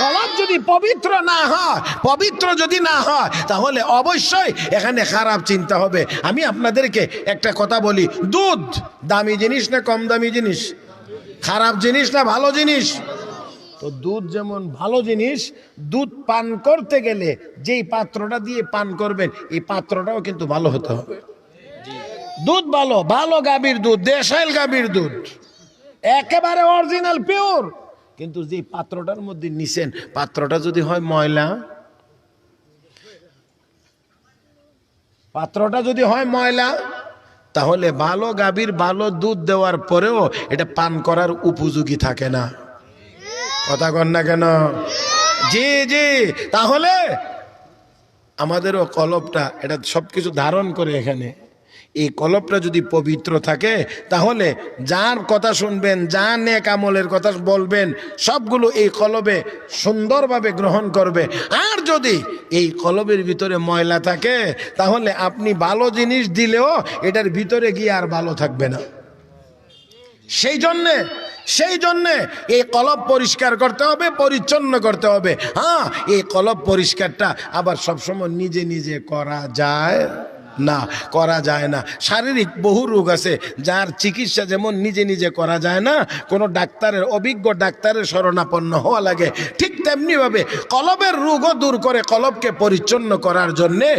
কলব যদি পবিত্র না হয়, পবিত্র যদি না হয়, তাহলে অবশ্যই এখানে খারাপ চিন্তা হবে। আমি আপনাদেরকে একটা কথা বলি, দুধ দামি জিনিস না কম দামি জিনিস? খারাপ জিনিস না ভালো জিনিস? তো দুধ যেমন ভালো জিনিস, দুধ পান করতে গেলে যেই পাত্রটা দিয়ে পান করবেন, এই পাত্রটাও কিন্তু ভালো হতে হবে। দুধ ভালো ভালো গাভীর দুধ, দেশাইল গাভীর দুধ। একেবারে অরিজিনাল পিওর কিন্তু যে পাত্রটার মধ্যে নিছেন, পাত্রটা যদি হয় ময়লা? পাত্রটা যদি হয় ময়লা, তাহলে ভালো গাভীর ভালো দুধ দেওয়ার পরেও এটা পান করার উপযোগী থাকে না। কথা কন না কেন? জি জি, তাহলে আমাদেরও কলবটা এটা সব কিছু ধারণ করে এখানে। এই কলবটা যদি পবিত্র থাকে, তাহলে যার কথা শুনবেন যা নেক আমলের কথা বলবেন, সবগুলো এই কলবে সুন্দরভাবে গ্রহণ করবে। আর যদি এই কলবের ভিতরে ময়লা থাকে, তাহলে আপনি ভালো জিনিস দিলেও এটার ভিতরে গিয়ে আর ভালো থাকবে না। সেই জন্যে সেই জন্যে এই কলব পরিষ্কার করতে হবে, পরিচ্ছন্ন করতে হবে। হ্যাঁ এই কলব পরিষ্কারটা আবার সবসময় নিজে নিজে করা যায়। না, করা যায় না। শারীরিক বহু রোগ আছে, যার চিকিৎসা যেমন নিজে নিজে করা যায় না, কোনো ডাক্তারের, অভিজ্ঞ ডাক্তারের শরণাপন্ন হওয়া লাগে। ঠিক তেমনিভাবে কলবের রোগও দূর করে কলবকে পরিচ্ছন্ন করার জন্যে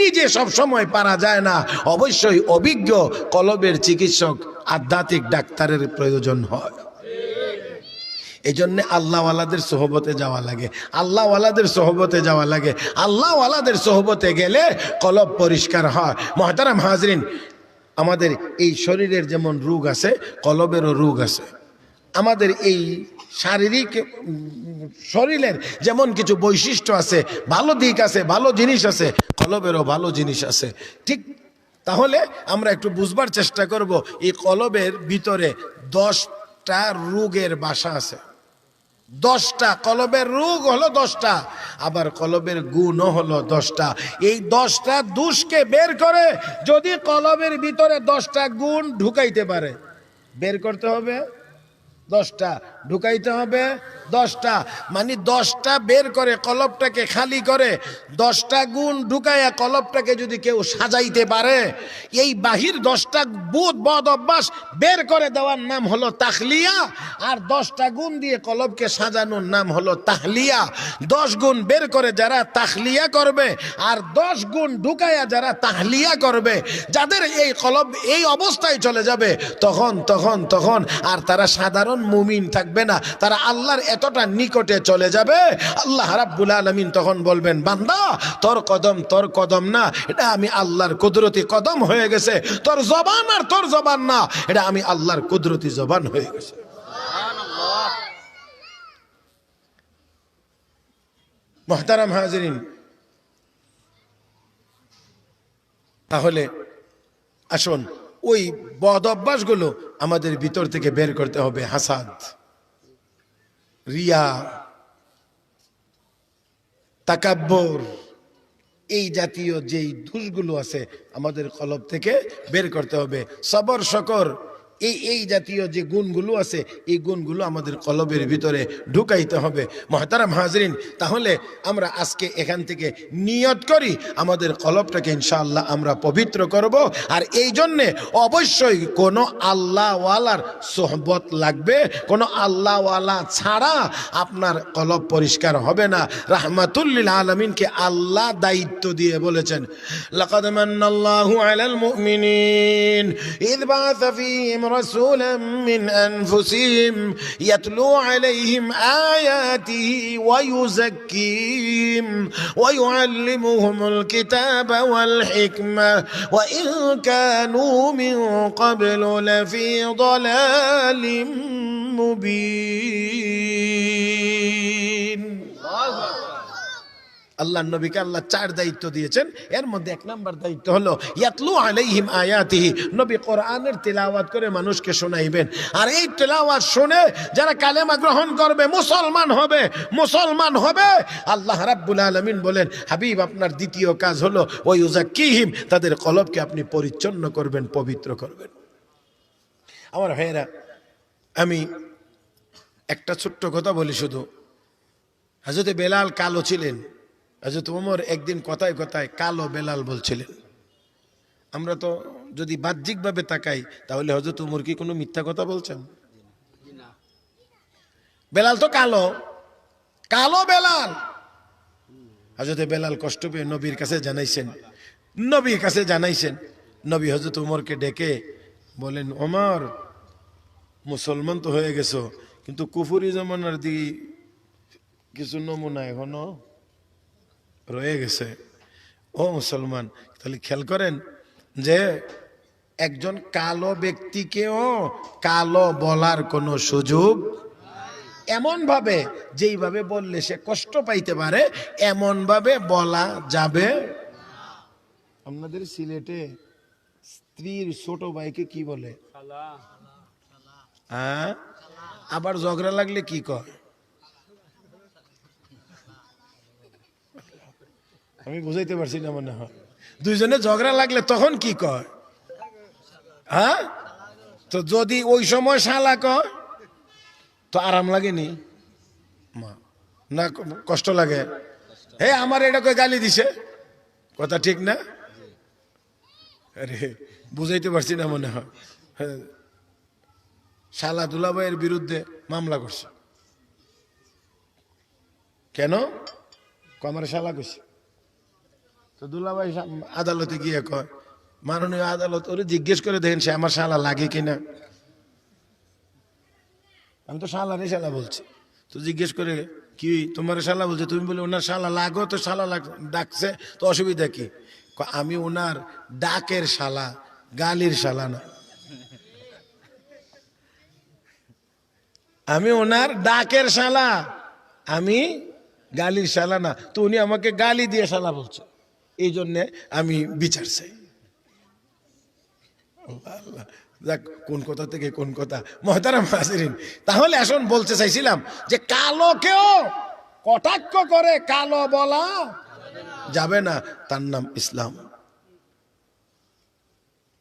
নিজে সব সময় পারা যায় না। অবশ্যই অভিজ্ঞ কলবের চিকিৎসক আধ্যাত্মিক ডাক্তারের প্রয়োজন হয়। এই জন্যে আল্লাহওয়ালাদের সোহবতে যাওয়া লাগে, আল্লাহওয়ালাদের সোহবতে যাওয়া লাগে। আল্লাহওয়ালাদের সোহবতে গেলে কলব পরিষ্কার হয়। মহতারাম হাজরিন, আমাদের এই শরীরের যেমন রোগ আছে, কলবেরও রোগ আছে। আমাদের এই শারীরিক শরীরের যেমন কিছু বৈশিষ্ট্য আছে, ভালো দিক আছে, ভালো জিনিস আছে, কলবেরও ভালো জিনিস আছে। ঠিক তাহলে আমরা একটু বুঝবার চেষ্টা করব, এই কলবের ভিতরে দশটা রোগের বাসা আছে। দশটা, কলবের রোগ হলো দশটা, আবার কলবের গুণও হলো দশটা। এই দশটা দুষকে বের করে যদি কলবের ভিতরে দশটা গুণ ঢুকাইতে পারে, বের করতে হবে। দশটা ঢুকাইতে হবে, দশটা। মানে দশটা বের করে কলবটাকে খালি করে, দশটা গুণ ঢুকাইয়া কলবটাকে যদি কেউ সাজাইতে পারে, এই বাহির দশটা বুধ, বদ অভ্যাস বের করে দেওয়ার নাম হলো তাহলিয়া, আর দশটা গুণ দিয়ে কলবকে সাজানোর নাম হলো তাহলিয়া। দশ গুণ বের করে যারা তাহলিয়া করবে, আর দশ গুণ ঢুকাইয়া যারা তাহলিয়া করবে, যাদের এই কলব এই অবস্থায় চলে যাবে, তখন তখন তখন আর তারা সাধারণ মুমিন থাকবে না, তারা আল্লাহর এতটা নিকটে চলে যাবে। আল্লাহ রাব্বুল আলমিন তখন বলবেন, বান্দা, তোর কদম তোর কদম না, এটা আমি আল্লাহর কুদরতি কদম হয়ে গেছে। তোর জবান আর তোর জবান না, এটা আমি আল্লাহর কুদরতি জবান হয়ে গেছে। মহতারাম হাজরিন, তাহলে আসুন, ওই বদ অভ্যাসগুলো আমাদের ভিতর থেকে বের করতে হবে হাসাদ, রিয়া, তাকাব্বর, এই জাতীয় যেই দোষগুলো আছে আমাদের কলব থেকে বের করতে হবে। সবর, শকর এই এই জাতীয় যে গুণগুলো আছে, এই গুণগুলো আমাদের কলবের ভিতরে ঢুকাইতে হবে। মহতারাম হাজরিন, তাহলে আমরা আজকে এখান থেকে নিয়ত করি, আমাদের কলবটাকে ইনশাআল্লাহ আমরা পবিত্র করব। আর এই জন্যে অবশ্যই কোনো আল্লাহওয়ালার সোহবত লাগবে, কোনো আল্লাহওয়ালা ছাড়া আপনার কলব পরিষ্কার হবে না। রাহমাতুল্লিল আলমিনকে আল্লাহ দায়িত্ব দিয়ে বলেছেন, লাকাদ মান্নাল্লাহু আলাল মুমিনিন বাআসা ফীহিম رسولا من أنفسهم يتلو عليهم آياته ويزكيهم ويعلمهم الكتاب والحكمة وإن كانوا من قبل لفي ضلال مبين আল্লাহ নবীকে আল্লাহ চার দায়িত্ব দিয়েছেন। এর মধ্যে এক নাম্বার দায়িত্ব হলো, ইয়াতলু আলাইহিম আয়াতিহি। নবী কোরআনের তেলাওয়াত করে মানুষকে শোনাইবেন। আর এই তেলাওয়াত শুনে যারা কালেমা গ্রহণ করবে, মুসলমান হবে মুসলমান হবে, আল্লাহ রাব্বুল আলামিন বলেন, হাবিব, আপনার দ্বিতীয় কাজ হলো ওই উজাক্কিহিম তাদের কলবকে আপনি পরিচ্ছন্ন করবেন, পবিত্র করবেন। আমার ভাইয়েরা, আমি একটা ছোট্ট কথা বলি শুধু। হাজরতে বেলাল কালো ছিলেন। হাজরত ওমর একদিন কথায় কথায় কালো বেলাল বলছিলেন, আমরা তো যদি বাহ্যিকভাবে তাকাই, তাহলে হজরত উমর কি কোনো মিথ্যা কথা বলছেন? বেলাল তো কালো কালো বেলাল। হজরত বেলাল কষ্ট পেয়ে নবীর কাছে জানাইছেন, নবীর কাছে জানাইছেন, নবী হজরত উমরকে ডেকে বলেন, ওমর, মুসলমান তো হয়ে গেছো, কিন্তু কুফুরি জমানার দিকে কিছু নমুনা এখনও রয়ে গেছে ও মুসলমান তাহলে খেয়াল করেন যে একজন কালো ব্যক্তিকেও কালো বলার কোনো সুযোগ এমন ভাবে যেইভাবে বললে সে কষ্ট পাইতে পারে এমন ভাবে বলা যাবে আপনাদের সিলেটে স্ত্রীর ছোট ভাইকে কি বলে? হ্যাঁ? আবার ঝগড়া লাগলে কি কয়? আমি বুঝাইতে পারছি না মনে হয়। দুইজনে ঝগড়া লাগলে তখন কি কয়? হ্যাঁ? তো যদি ওই সময় শালা কয়, তো আরাম লাগেনি? মা, না, কষ্ট লাগে। হে, আমার এটা কই গালি দিছে? কথা ঠিক না? আরে, বুঝাইতে পারছি না মনে হয়। হ্যাঁ। শালা দুলাভাইয়ের বিরুদ্ধে মামলা করছে। কেন? কমার শালা করছে তো দুলাভাই আদালতে গিয়ে কয়, মাননীয় আদালত, ওরে জিজ্ঞেস করে দেখেন সে আমার শালা লাগে কিনা? আমি তো শালা রে শালা বলছি। তো জিজ্ঞেস করে, কি তোমার শালা বলছে? তুমি বলে, ওনার শালা লাগো, তো শালা ডাকছে, তো অসুবিধা কি? আমি ওনার ডাকের শালা, গালির শালা না। আমি ওনার ডাকের শালা, আমি গালির শালা না। তো উনি আমাকে গালি দিয়ে শালা বলছে। এই জন্যে আমি বিচার চাই। আল্লাহ, যাক কোন কথা থেকে কোন কথা। মহতারাম হাজিরিন তাহলে এখন বলতে চাইছিলাম যে কালোকেও কটাক্ষ করে কালো বলা যাবে না তার নাম ইসলাম।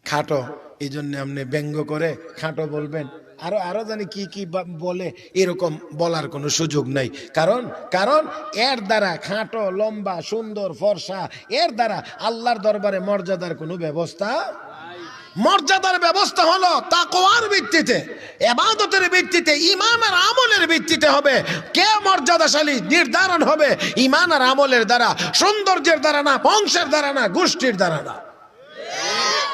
খাটো এই জন্য আপনি ব্যঙ্গ করে খাটো বলবেন। আরও আরও জানি কি কি বলে, এরকম বলার কোনো সুযোগ নাই। কারণ কারণ এর দ্বারা খাটো, লম্বা, সুন্দর, ফর্সা, এর দ্বারা আল্লাহর দরবারে মর্যাদার কোনো ব্যবস্থা মর্যাদার ব্যবস্থা হলো তাকওয়ার ভিত্তিতে, এবাদতের ভিত্তিতে ইমান আর আমলের ভিত্তিতে হবে। কে মর্যাদাশালী? নির্ধারণ হবে ইমান আর আমলের দ্বারা, সৌন্দর্যের দ্বারা না, বংশের দ্বারা না, গোষ্ঠীর দ্বারা না।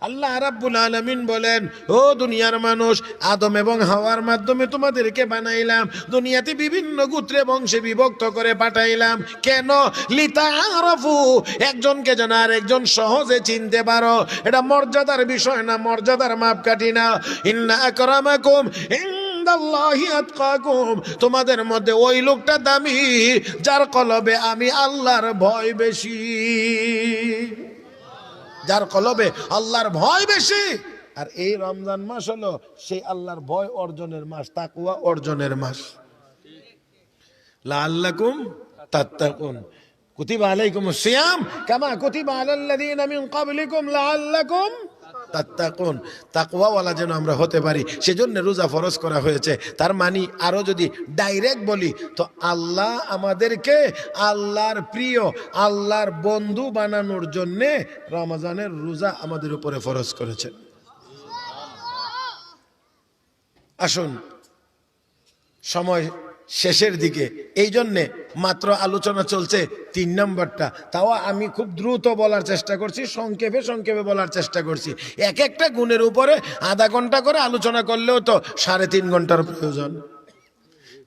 আল্লাহ রাব্বুল আলামিন বলেন, ও দুনিয়ার মানুষ, আদম এবং হাওয়ার মাধ্যমে তোমাদেরকে বানাইলাম, দুনিয়াতে বিভিন্ন গোত্রে বংশে বিভক্ত করে পাঠাইলাম। কেন? লিতা আরফু একজনকে যেন আর একজন সহজে চিনতে পারো। এটা মর্যাদার বিষয় না, মর্যাদার মাপকাঠি না। ইন্না আকরামাকুম তোমাদের মধ্যে ওই লোকটা দামি, যার কলবে আমি আল্লাহর ভয় বেশি। যার কলবে আল্লাহর ভয় বেশি। আর এই রমজান মাস হলো সেই আল্লাহর ভয় অর্জনের মাস তাকুয়া অর্জনের মাস। লাল্লাকুম তাত্তাকুন। কুতিবা আলাইকুম সিয়াম, কামা কুতিবা আলাল্লাযীনা মিন ক্বাবলিকুম লাআল্লাকুম তাত্তাকুন, তাকওয়াওয়ালা যেন আমরা হতে পারি। সেজন্য রোজা ফরজ করা হয়েছে। তার মানে আরও যদি ডাইরেক্ট বলি, তো আল্লাহ আমাদেরকে আল্লাহর প্রিয়, আল্লাহর বন্ধু বানানোর জন্যে রমজানের রোজা আমাদের উপরে ফরজ করেছে। আসুন, সময় শেষের দিকে। এই জন্যে মাত্র আলোচনা চলছে তিন নম্বরটা। তাও আমি খুব দ্রুত বলার চেষ্টা করছি, সংক্ষেপে সংক্ষেপে বলার চেষ্টা করছি। এক একটা গুণের উপরে আধা ঘণ্টা করে আলোচনা করলেও তো সাড়ে তিন ঘণ্টার প্রয়োজন।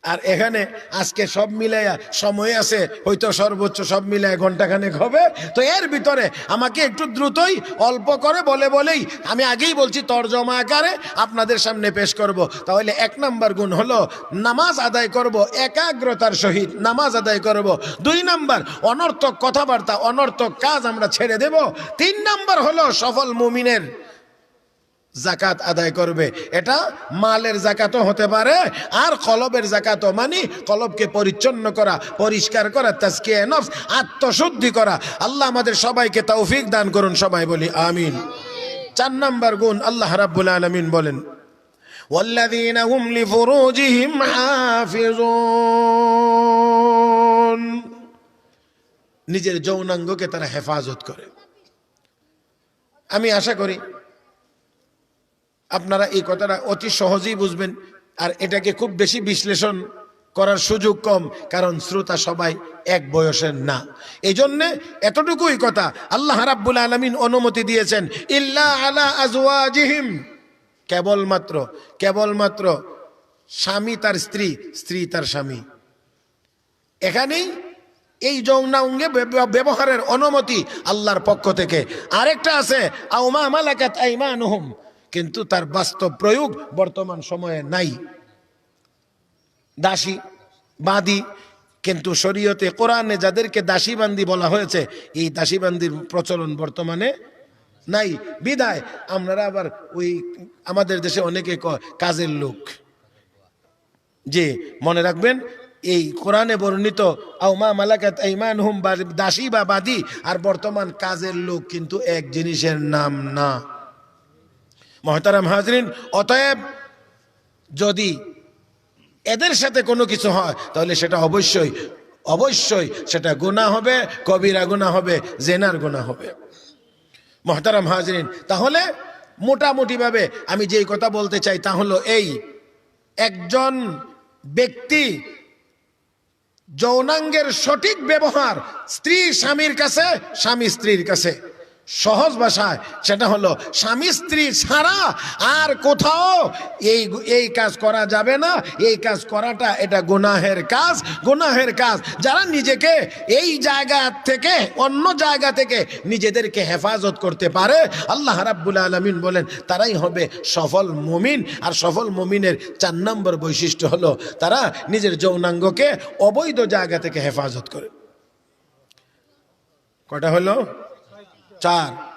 আর এখানে আজকে সব মিলাইয়া সময় আছে, হয়তো সর্বোচ্চ সব মিলায় ঘন্টাখানেক হবে। তো এর ভিতরে আমাকে একটু দ্রুতই অল্প করে বলে বলেই আমি আগেই বলছি তর্জমা আকারে আপনাদের সামনে পেশ করব। তাহলে এক নাম্বার গুণ হলো, নামাজ আদায় করব, একাগ্রতার সহিত নামাজ আদায় করব। দুই নাম্বার, অনর্থক কথাবার্তা, অনর্থক কাজ আমরা ছেড়ে দেব। তিন নাম্বার হলো সফল মুমিনের। জাকাত আদায় করবে এটা মালের জাকাতও হতে পারে আর কলবের জাকাতও মানে কলবকে পরিচ্ছন্ন করা পরিষ্কার করা তাজকিয়া নফস আত্মশুদ্ধি করা আল্লাহ আমাদের সবাইকে তৌফিক দান করুন সবাই বলি আমিন চার নাম্বার গুণ আল্লাহ রাব্বুল আলামিন বলেন والذين هم لفروجهم حافظون নিজের যৌনাঙ্গকে তারা হেফাজত করে আমি আশা করি আপনারা এই কথাটা অতি সহজেই বুঝবেন। আর এটাকে খুব বেশি বিশ্লেষণ করার সুযোগ কম, কারণ শ্রোতা সবাই এক বয়সের না। এই জন্যে এতটুকুই কথা, আল্লাহ রাব্বুল আলমিন অনুমতি দিয়েছেন, ইল্লা আলা আজওয়াজিহিম। কেবলমাত্র কেবলমাত্র স্বামী তার স্ত্রী স্ত্রী তার স্বামী। এখানেই এই যৌনাঙ্গে ব্যব- ব্যবহারের অনুমতি আল্লাহর পক্ষ থেকে। আরেকটা আছে আউমা মালাকাত আইমানুহুম। কিন্তু তার বাস্তব প্রয়োগ বর্তমান সময়ে নাই। দাসী, বাদী, কিন্তু শরীয়তে কোরআনে যাদেরকে দাসী বান্দি বলা হয়েছে, এই দাসী বান্দির প্রচলন বর্তমানে নাই। বিদায় আমরা আবার ওই আমাদের দেশে অনেকে কাজের লোক। যে, মনে রাখবেন, এই কোরআনে বর্ণিত আউমা মালাকাত ইমান হুম দাসী বা বাদী আর বর্তমান কাজের লোক কিন্তু এক জিনিসের নাম না। মহতারাম হাজরিন, অতএব যদি এদের সাথে কোনো কিছু হয়, তাহলে সেটা অবশ্যই অবশ্যই সেটা গুণা হবে, কবিরা গুণা হবে, জেনার গুণা হবে। মহতারাম হাজরিন, তাহলে মোটামুটিভাবে আমি যেই কথা বলতে চাই তা হলো এই, একজন ব্যক্তি যৌনাঙ্গের সঠিক ব্যবহার স্ত্রী স্বামীর কাছে, স্বামী স্ত্রীর কাছে। সহজ ভাষায়, সেটা হলো, স্বামী স্ত্রী ছাড়া আর কোথাও এই এই কাজ করা যাবে না। এই কাজ করাটা, এটা গুনাহের কাজ গুনাহের কাজ। যারা নিজেকে এই জায়গা থেকে, অন্য জায়গা থেকে নিজেদেরকে হেফাজত করতে পারে, আল্লাহ রাব্বুল আলমিন বলেন, তারাই হবে সফল মুমিন। আর সফল মুমিনের চার নম্বর বৈশিষ্ট্য হলো, তারা নিজের যৌনাঙ্গকে অবৈধ জায়গা থেকে হেফাজত করে। কটা হলো? চার।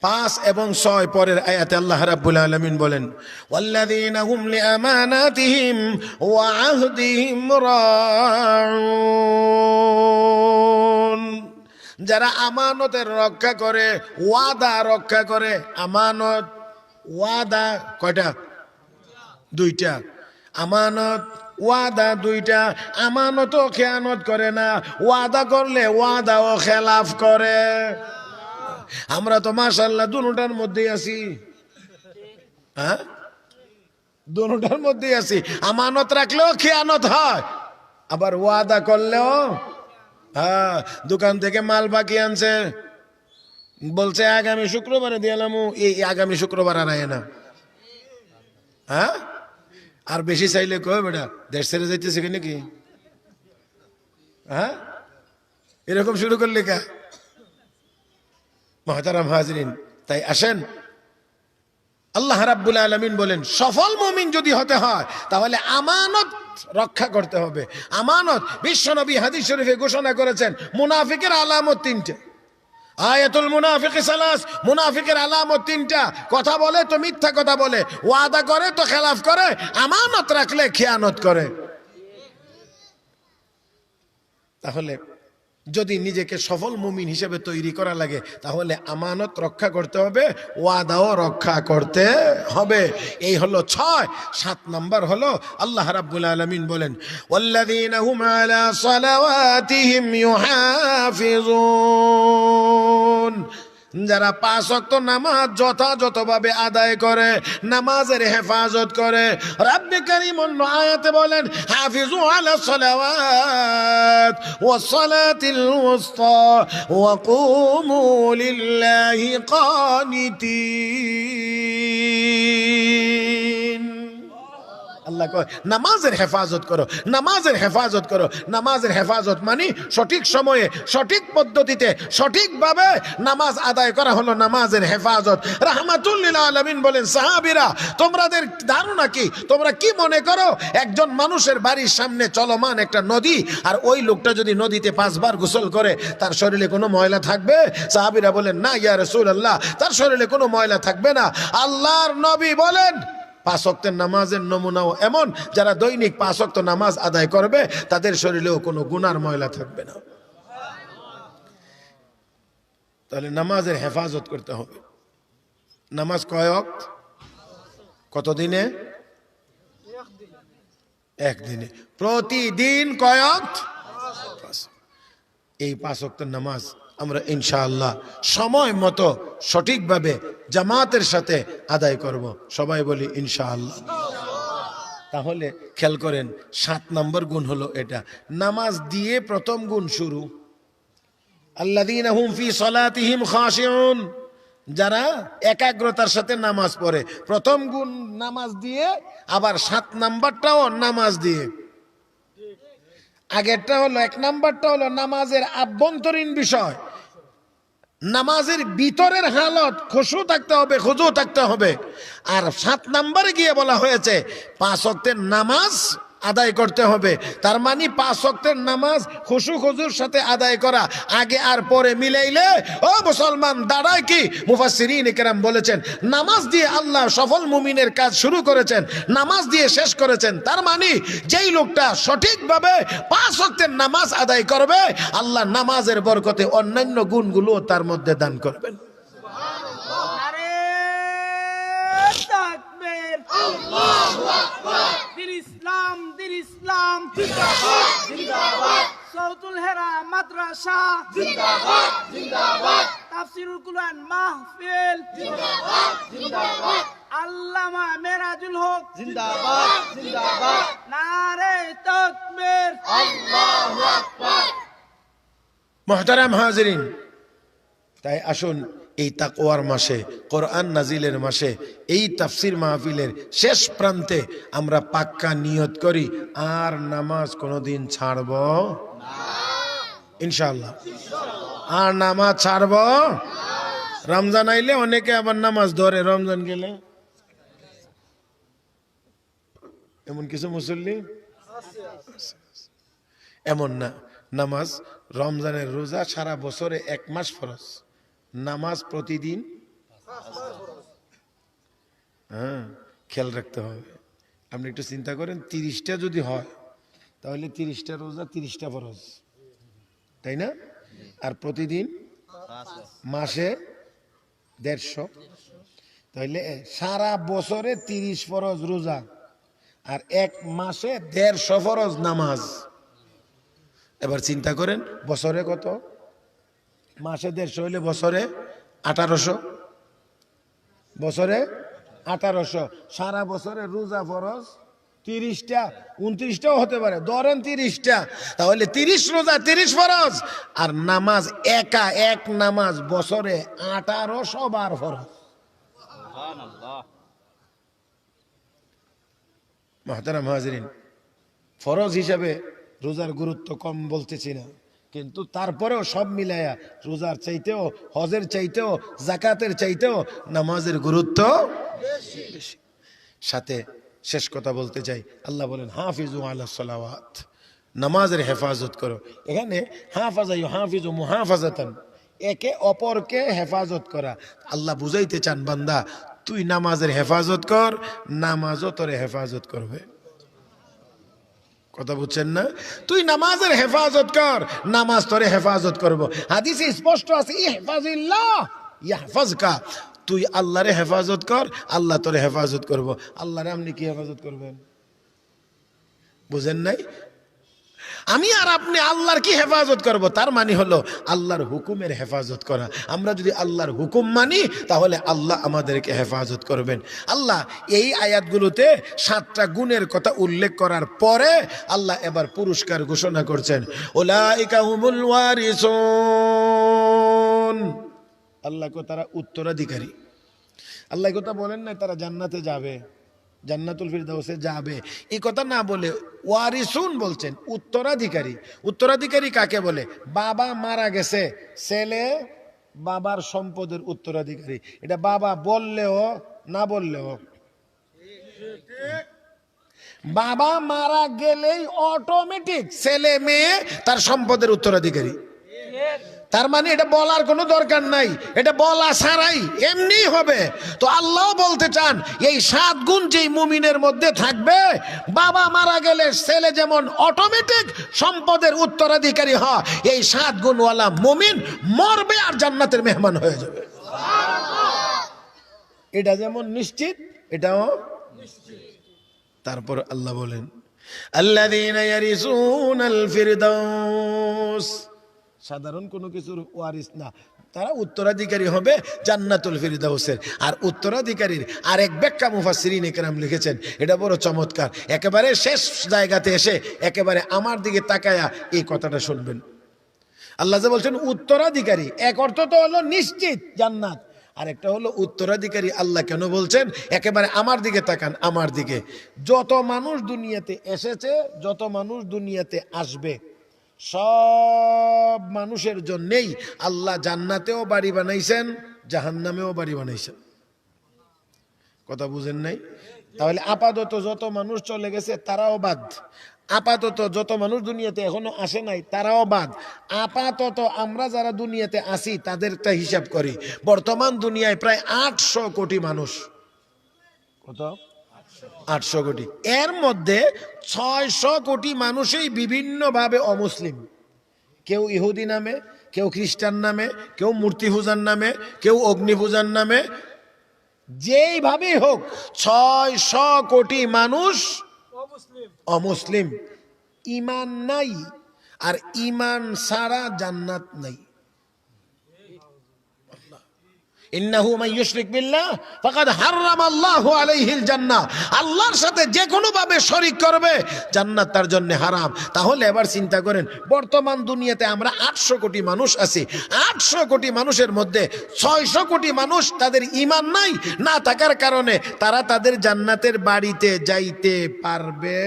পাঁচ এবং ছয় পরের আয়াতে আল্লাহ রাব্বুল আলামিন বলেন, ওয়াল্লাযীনা হুম লিআমানাতিহিম ওয়া আহদিহিম রাউন। যারা আমানতের রক্ষা করে, ওয়াদা রক্ষা করে, আমানত, ওয়াদা কয়টা? দুইটা। আমানত, ওয়াদা দুইটা। আমানতও খেয়ানত করে না, ওয়াদা করলে ওয়াদাও খেলাফ করে। আমরা তো মাশাল্লাহ দুটার মধ্যেই আছি। হ্যাঁ? দুটার মধ্যেই আছি। আমানত রাখলেও খেয়ানত হয়। আবার ওয়াদা করলেও হ্যাঁ দোকান থেকে মাল বাকি আনছে। বলছে, আগামী শুক্রবারে দিলাম এই আগামী শুক্রবার আর না। হ্যাঁ? আর বেশি চাইলে কয় বেটা, দেশ ছেড়ে যাইতেছে কি নাকি? হ্যাঁ? এরকম শুরু করলে কা? মহতারাম হাজরিন, তাই আসেন। আল্লাহ রাব্বুল আলমিন বলেন, সফল মমিন যদি হতে হয়, তাহলে আমানত রক্ষা করতে হবে। আমানত বিশ্বনবী হাদিস শরীফে ঘোষণা করেছেন, মুনাফিকের আলামত তিনটে। আয়াতুল মুনাফিক সালাস, মুনাফিকের আলামত তিনটা। কথা বলে তো মিথ্যা কথা বলে, ওয়াদা করে তো খেলাফ করে, আমানত রাখলে খেয়ানত করে। তাহলে যদি নিজেকে সফল মুমিন হিসেবে তৈরি করা লাগে, তাহলে আমানত রক্ষা করতে হবে, ওয়াদাও রক্ষা করতে হবে। এই হলো ছয়। সাত নম্বর হলো আল্লাহ রাব্বুল আলমিন বলেন, ওয়াল্লাযীনা যারা পাঁচ অক্ত নামাজ যথাযথভাবে আদায় করে, নামাজের হেফাজত করে, রাব্বি কারীম অন্য আয়াতে বলেন, হাফিজু আলা সালাওয়াত ওয়া সালাতিল উসতা ওয়া কুমু লিল্লাহি কানিতিন। আল্লাহ কয়, নামাজের হেফাজত করো, নামাজের হেফাজত করো। নামাজের হেফাজত মানে সঠিক সময়ে, সঠিক পদ্ধতিতে, সঠিকভাবে নামাজ আদায় করা হলো নামাজের হেফাজত। রাহমাতুল্লিল আলমিন বলেন, সাহাবিরা তোমাদের ধারণা কি? তোমরা কি মনে করো, একজন মানুষের বাড়ির সামনে চলমান একটা নদী, আর ওই লোকটা যদি নদীতে পাঁচবার গোসল করে, তার শরীরে কোনো ময়লা থাকবে? সাহাবিরা বলেন, না, ইয়া রসুল আল্লাহ তার শরীরে কোনো ময়লা থাকবে না। আল্লাহর নবী বলেন পাঁচ ওয়াক্তের নামাজের নমুনাও এমন, যারা দৈনিক পাঁচ ওয়াক্ত নামাজ আদায় করবে, তাদের শরীরেও কোনো গুনার ময়লা থাকবে না। তাহলে নামাজের হেফাজত করতে হবে। নামাজ কয়ক কতদিনে? একদিনে। প্রতিদিন কয়ক এই পাঁচ ওয়াক্তের নামাজ আমরা ইনশাআল্লাহ সময় মতো সঠিকভাবে জামাতের সাথে আদায় করব। সবাই বলি ইনশাআল্লাহ। তাহলে খেয়াল করেন, সাত নম্বর গুণ হলো এটা। নামাজ দিয়ে প্রথম গুণ শুরু। যারা একাগ্রতার সাথে নামাজ পড়ে, প্রথম গুণ নামাজ দিয়ে, আবার সাত নাম্বারটাও নামাজ দিয়ে। আগেরটা হলো, এক নাম্বারটা হলো নামাজের আভ্যন্তরীণ বিষয়। নামাজের ভিতরের হালত খুশু থাকতে হবে, খুজু থাকতে হবে। আর সাত নাম্বারে গিয়ে বলা হয়েছে, পাঁচ অক্টের নামাজ আদায় করতে হবে। তার মানে পাঁচ অক্টের নামাজ খুশু খুজুর সাথে আদায় করা। আগে আর পরে মিলাইলে, ও মুসলমান, দাঁড়ায় কি? মুফাসিরিন কেরাম বলেছেন, নামাজ দিয়ে আল্লাহ সফল মুমিনের কাজ শুরু করেছেন, নামাজ দিয়ে শেষ করেছেন। তার মানে যেই লোকটা সঠিকভাবে পাঁচ অক্টের নামাজ আদায় করবে, আল্লাহ নামাজের বরকতে অন্যান্য গুণগুলো তার মধ্যে দান করবেন আরে তাকবীর দিন ইসলাম দিন ইসলাম সৌতুল হেরা মাদ্রাসা। তাফসিরুল কুরআন মাহফিল। আল্লামা মেরাজুল হক। জিন্দাবাদ জিন্দাবাদ। নারে তাকবীর। আল্লাহু আকবার। মহতারাম হাজরিন তাই আসুন এই তাকওয়ার মাসে, কোরআন নাজিলের মাসে, এই তাফসির মাহফিলের শেষ প্রান্তে আমরা পাক্কা নিয়ত করি, আর নামাজ কোনোদিন ছাড়ব ইনশাল্লাহ আর নামাজ ছাড়ব রমজান আইলে অনেকে আবার নামাজ ধরে, রমজান গেলে? এমন কিছু মুসল্লি? এমন না। নামাজ রমজানের রোজা সারা বছরে এক মাস ফরজ। নামাজ প্রতিদিন? হ্যাঁ খেয়াল রাখতে হবে। আপনি একটু চিন্তা করেন, তিরিশটা যদি হয়, তাহলে তিরিশটা রোজা, তিরিশটা ফরজ। তাই না? আর প্রতিদিন? মাসে? দেড়শো। তাহলে সারা বছরে তিরিশ ফরজ রোজা, আর এক মাসে দেড়শো ফরজ নামাজ। এবার চিন্তা করেন, বছরে কত? মাসে দেড়শো হইলে বছরে আঠারোশো। বছরে আঠারোশো। সারা বছরে রোজা ফরজ তিরিশটা উনত্রিশটাও হতে পারে। ধরেন তিরিশটা তাহলে তিরিশ রোজা তিরিশ ফরজ। আর নামাজ একা এক নামাজ বছরে আঠারোশো বার ফরজ। মহতারাম হাজরিন ফরজ হিসাবে রোজার গুরুত্ব কম বলতেছি না। কিন্তু তারপরেও সব মিলায়া রোজার চাইতেও, হজের চাইতেও জাকাতের চাইতেও নামাজের গুরুত্ব বেশি। সাথে শেষ কথা বলতে চাই। আল্লাহ বলেন, হাফিজু আল্লাহ সালাওয়াত। নামাজের হেফাজত করো। এখানে হাফাজা হাফিজু মুহাফাজাতান। একে অপরকে হেফাজত করা। আল্লাহ বুঝাইতে চান, বান্দা, তুই নামাজের হেফাজত কর, নামাজও তোরে হেফাজত করবে। কথা বুঝছেন না? তুই নামাজের হেফাজত কর, নামাজ তোরে হেফাজত করব। হাদিসে স্পষ্ট আছে, ইহফাজিল্লাহ ইয়াহফাজকা তুই আল্লাহরে হেফাজত কর, আল্লাহ তোরে হেফাজত করব। আল্লাহরে আপনি কি হেফাজত করবেন? বুঝেন নাই? আমি আর আপনি আল্লাহর কি হেফাজত করব? তার মানে হলো আল্লাহর হুকুমের হেফাজত করা। আমরা যদি আল্লাহর হুকুম মানি, তাহলে আল্লাহ আমাদেরকে হেফাজত করবেন। আল্লাহ এই আয়াতগুলোতে সাতটা গুণের কথা উল্লেখ করার পরে আল্লাহ এবার পুরস্কার ঘোষণা করছেন। ওয়ারিসুন। আল্লাহ কো তারা উত্তরাধিকারী। আল্লাহ কথা বলেন না তারা জান্নাতে যাবে। জান্নাতুল ফিরদাউসে যাবে। এই কথা না বলে ওয়ারিসুন বলছেন, উত্তরাধিকারী। উত্তরাধিকারী কাকে বলে? বাবা মারা গেছে, ছেলে বাবার সম্পদের উত্তরাধিকারী। এটা বাবা বললেও না বললেও। বাবা মারা গেলেই অটোমেটিক ছেলে মেয়ে তার সম্পদের উত্তরাধিকারী। তার মানে এটা বলার কোনো দরকার নাই। এটা বলা ছাড়াই এমনি হবে। তো আল্লাহ বলতে চান, এই সাত গুণ যেই মুমিনের মধ্যে থাকবে, বাবা মারা গেলে ছেলে যেমন অটোমেটিক সম্পদের উত্তরাধিকারী হয়, এই সাত গুণওয়ালা মুমিন মরবে আর জান্নাতের মেহমান হয়ে যাবে। এটা যেমন নিশ্চিত, এটাও তারপর আল্লাহ বলেন ফিরদাউস। সাধারণ কোনো কিছুর ওয়ারিস না। তারা উত্তরাধিকারী হবে জান্নাতুল ফিরদাউসের। আর উত্তরাধিকারীর আরেক ব্যাখ্যা মুফাসসিরিন একরাম লিখেছেন, এটা বড় চমৎকার। একেবারে শেষ জায়গাতে এসে একেবারে আমার দিকে তাকায়া এই কথাটা শুনবেন। আল্লাহ বলছেন, উত্তরাধিকারী, এক অর্থ তো হলো নিশ্চিত জান্নাত। আর একটা হলো উত্তরাধিকারী আল্লাহ কেন বলছেন, একেবারে আমার দিকে তাকান, আমার দিকে। যত মানুষ দুনিয়াতে এসেছে, যত মানুষ দুনিয়াতে আসবে সব মানুষের জন্যেই আল্লাহ জান্নাতেও বাড়ি বানাইছেন, জাহান্নামেও বাড়ি বানাইছেন। কথা বুঝেন নাই? তাহলে আপাতত যত মানুষ চলে গেছে, তারাও বাদ। আপাতত যত মানুষ দুনিয়াতে এখনও আসে নাই, তারাও বাদ। আপাতত আমরা যারা দুনিয়াতে আসি তাদেরটা হিসাব করি। বর্তমান দুনিয়ায় প্রায় আটশো কোটি মানুষ। কত? আটশো কোটি। এর মধ্যে ছয়শো কোটি মানুষই বিভিন্নভাবে অমুসলিম। কেউ ইহুদি নামে কেউ খ্রিস্টান নামে কেউ মূর্তি পূজার নামে কেউ অগ্নি পূজার নামে। যেইভাবেই হোক ছয়শো কোটি মানুষ অমুসলিম। অমুসলিম। ইমান নাই আর ইমান সারা জান্নাত নাই। ইন্নাহু ইউশরিক বিল্লাহ ফাকাদ হাররামা আল্লাহু আলাইহিল জান্নাহ। আল্লাহর সাথে যে কোনো ভাবে শরীক করবে, জান্নাত তার জন্য হারাম। তাহলে এবার চিন্তা করেন, বর্তমান দুনিয়াতে আমরা আটশো কোটি মানুষ আছি। আটশো কোটি মানুষের মধ্যে ছয়শো কোটি মানুষ তাদের ইমান নাই, না থাকার কারণে তারা তাদের জান্নাতের বাড়িতে যাইতে পারবে।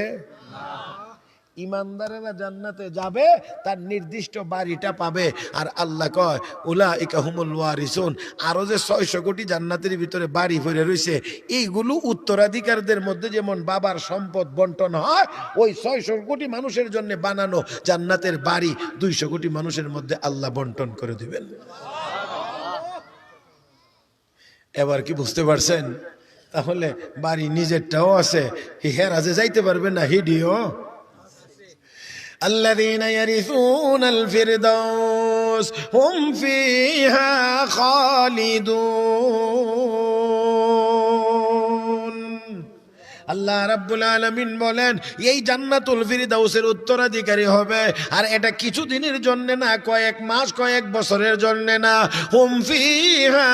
ইমানদারেরা জান্নাতে যাবে, তার নির্দিষ্ট বাড়িটা পাবে। আর আল্লাহ কয় উলা ইকাহুমুল ওয়ারিসুন। আরও যে ছয়শো কোটি জান্নাতের ভিতরে বাড়ি ভরে রয়েছে, এইগুলো উত্তরাধিকারদের মধ্যে যেমন বাবার সম্পদ বন্টন হয়, ওই ছয়শো কোটি মানুষের জন্য বানানো জান্নাতের বাড়ি দুইশো কোটি মানুষের মধ্যে আল্লাহ বন্টন করে দিবেন। এবার কি বুঝতে পারছেন? তাহলে বাড়ি নিজেরটাও আছে হেরাজে যাইতে পারবে না, হিডিও। الذين يرثون الفردوس هم فيها خالدون. আল্লাহ রাব্বুল আলমিন বলেন, এই জান্নাতুল ফিরদাউসের উত্তরাধিকারী হবে। আর এটা কিছু দিনের জন্য না, কয়েক মাস, কয়েক বছরের জন্যে না। হুম ফিহা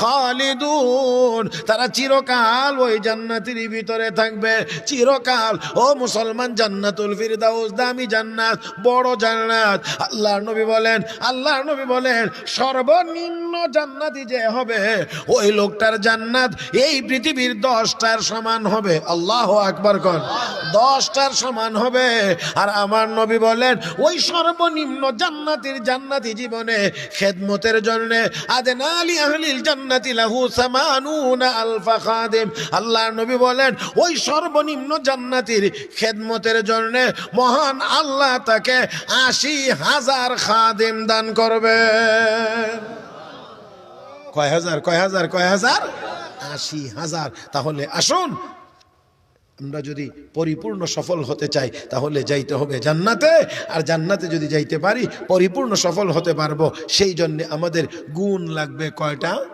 খালিদুন। তারা চিরকাল ওই জান্নাতের ভিতরে থাকবে। চিরকাল, ও মুসলমান, জান্নাতুল ফিরদাউস, দামি জান্নাত, বড় জান্নাত। আল্লাহর নবী বলেন, আল্লাহর নবী বলেন, সর্বনিম্ন জান্নাতি যে হবে, ওই লোকটার জান্নাত এই পৃথিবীর দশটার সমান হবে। আল্লাহ আকবর কর। দশটার সমান হবে। আর আমার নবী বলেন, ওই সর্বনিম্ন জান্নাতির জান্নাতি জীবনে, খেদমতের জন্য আদেন আলী আহলিল জান্নাতি লাহু সামানুনা আলফা খাদেম। আল্লাহর নবী বলেন, ওই সর্বনিম্ন জান্নাতির খেদমতের জন্যে মহান আল্লাহ তাকে আশি হাজার খাদেম দান করবে কয় হাজার কয় হাজার কয় হাজার? আশি হাজার। তাহলে আসুন আমরা যদি পরিপূর্ণ সফল হতে চাই, তাহলে যাইতে হবে জান্নাতে। আর জান্নাতে যদি যাইতে পারি, পরিপূর্ণ সফল হতে পারব। সেই জন্য আমাদের গুণ লাগবে কয়টা?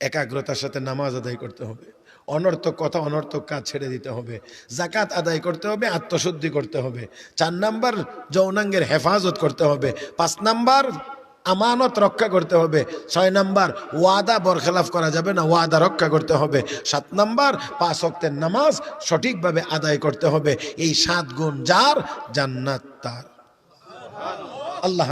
একাগ্রতার সাথে নামাজ আদায় করতে হবে। অনর্থক কথা, অনর্থক কাজ ছেড়ে দিতে হবে। জাকাত আদায় করতে হবে, আত্মশুদ্ধি করতে হবে। চার নাম্বার যৌনাঙ্গের হেফাজত করতে হবে। পাঁচ নাম্বার আমানত রক্ষা করতে হবে। ছয় নাম্বার, ওয়াদা বরখেলাফ করা যাবে না, ওয়াদা রক্ষা করতে হবে। সাত নাম্বার, পাঁচ অক্তের নামাজ সঠিকভাবে আদায় করতে হবে। এই সাত গুণ যার? জান্নাত তার। আল্লাহ